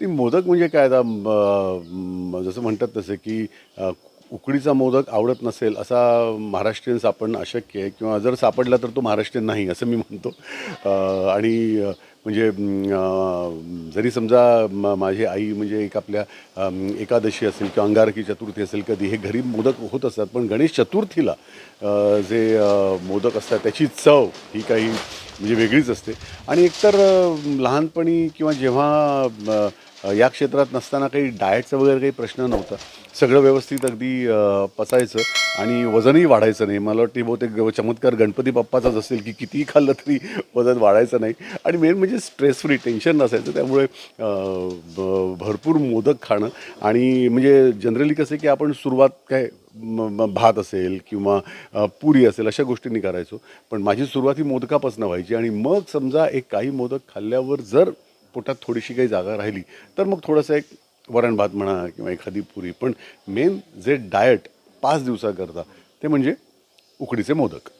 ती मोदक म्हणजे काय? आता जसं म्हणतात तसं की उकडीचा मोदक आवडत नसेल असा महाराष्ट्रीयन सापडणं अशक्य आहे किंवा जर सापडला तर तो महाराष्ट्रीयन नाही असं मी म्हणतो. आणि म्हणजे जरी समजा म- माझी आई म्हणजे एक आपल्या एकादशी असेल किंवा अंगारकी चतुर्थी असेल कधी हे घरी मोदक होत असतात पण गणेश चतुर्थीला जे मोदक असतात त्याची चव ही काही म्हणजे वेगळीच असते. आणि एकतर लहानपणी किंवा जेव्हा या क्षेत्रात नसताना काही डाएटचा वगैरे काही प्रश्न नव्हता. सगळं व्यवस्थित अगदी पचायचं आणि वजनही वाढायचं नाही. मला वाटते बहुतेक चमत्कार गणपती बाप्पाचाच असेल की कितीही खाल्लं तरी वजन वाढायचं नाही. आणि मेन म्हणजे स्ट्रेस फ्री टेन्शन नसायचं. त्यामुळे भरपूर मोदक खाणं आणि म्हणजे जनरली कसं आहे की आपण सुरुवात काय म- भात असेल किंवा पुरी असेल अशा गोष्टींनी करायचो. पण माझी सुरुवात ही मोदकापासून व्हायची आणि मग समजा एक काही मोदक खाल्ल्यावर जर पोटात थोडीशी काही जागा राहिली तर मग थोडंसं एक वरण भात म्हणा किंवा एखादी पुरी. पण मेन जे डाएट पाच दिवसाकरता ते म्हणजे उकडीचे मोदक.